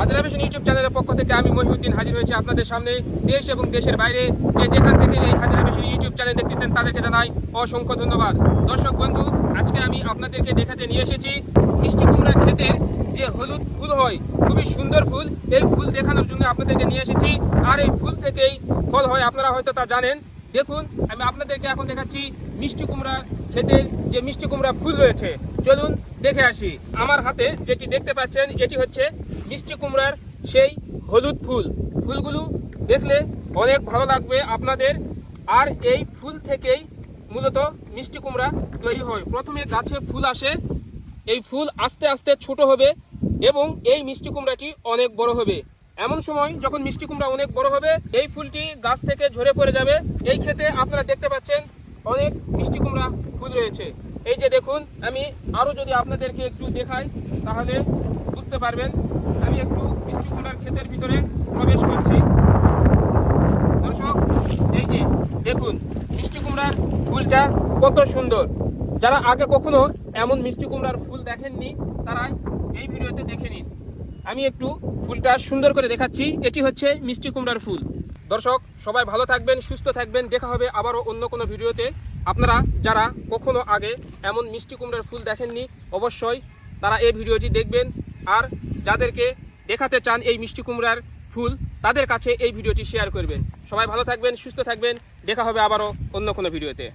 হাজারা fashion YouTube চ্যানেলের পক্ষ থেকে আমি মহিউদ্দিন হাজির হয়েছি আপনাদের সামনে। দেশ এবং দেশের বাইরে যে যেখান থেকে এই হাজারা ফ্যাশন ইউটিউব চ্যানেল দেখতেছেন, তাদেরকে জানাই অসংখ্য ধন্যবাদ। দর্শক বন্ধু, আজকে আমি আপনাদেরকে দেখাতে নিয়ে এসেছি মিষ্টি কুমড়া খেতে যে হলুদ ফুল হয়, খুবই সুন্দর ফুল। এই ফুল দেখানোর জন্য আপনাদেরকে নিয়ে এসেছি। আর এই ফুল থেকেই ফল হয়, আপনারা হয়তো তা জানেন। দেখুন, আমি আপনাদেরকে এখন দেখাচ্ছি মিষ্টি কুমড়া খেতে যে মিষ্টি কুমড়া ফুল রয়েছে। চলুন দেখে আসি। আমার হাতে যেটি দেখতে পাচ্ছেন, এটি হচ্ছে মিষ্টি কুমড়ার সেই হলুদ ফুল। ফুলগুলো দেখলে অনেক ভালো লাগবে আপনাদের। আর এই ফুল থেকেই মূলত মিষ্টি কুমড়া তৈরি হয়। প্রথমে গাছে ফুল আসে। এই ফুল আস্তে আস্তে ছোট হবে এবং এই মিষ্টি কুমড়াটি অনেক বড় হবে। এমন সময় যখন মিষ্টি কুমড়া অনেক বড় হবে, এই ফুলটি গাছ থেকে ঝরে পড়ে যাবে। এই ক্ষেতে আপনারা দেখতে পাচ্ছেন অনেক মিষ্টি কুমড়া ফুল রয়েছে। এই যে দেখুন, আমি আরও যদি আপনাদেরকে একটু দেখাই, তাহলে বুঝতে পারবেন আমি একটু মিষ্টি কুমড়ার ক্ষেতের ভিতরে প্রবেশ করছি। দর্শক, এই যে, দেখুন, মিষ্টি কুমড়ার ফুলটা কত সুন্দর। যারা আগে কখনো এমন মিষ্টি কুমড়ার ফুল দেখেননি, তারা এই ভিডিওতে দেখে নিন। আমি একটু ফুলটা সুন্দর করে দেখাচ্ছি। এটি হচ্ছে মিষ্টি কুমড়ার ফুল। দর্শক, সবাই ভালো থাকবেন, সুস্থ থাকবেন। দেখা হবে আবারও অন্য কোনো ভিডিওতে। আপনারা যারা কখনো আগে এমন মিষ্টি কুমড়ার ফুল দেখেননি, অবশ্যই তারা এই ভিডিওটি দেখবেন। আর যাদেরকে দেখাতে চান এই মিষ্টি কুমড়ার ফুল, তাদের কাছে এই ভিডিওটি শেয়ার করবেন। সবাই ভালো থাকবেন, সুস্থ থাকবেন। দেখা হবে আবারও অন্য কোনো ভিডিওতে।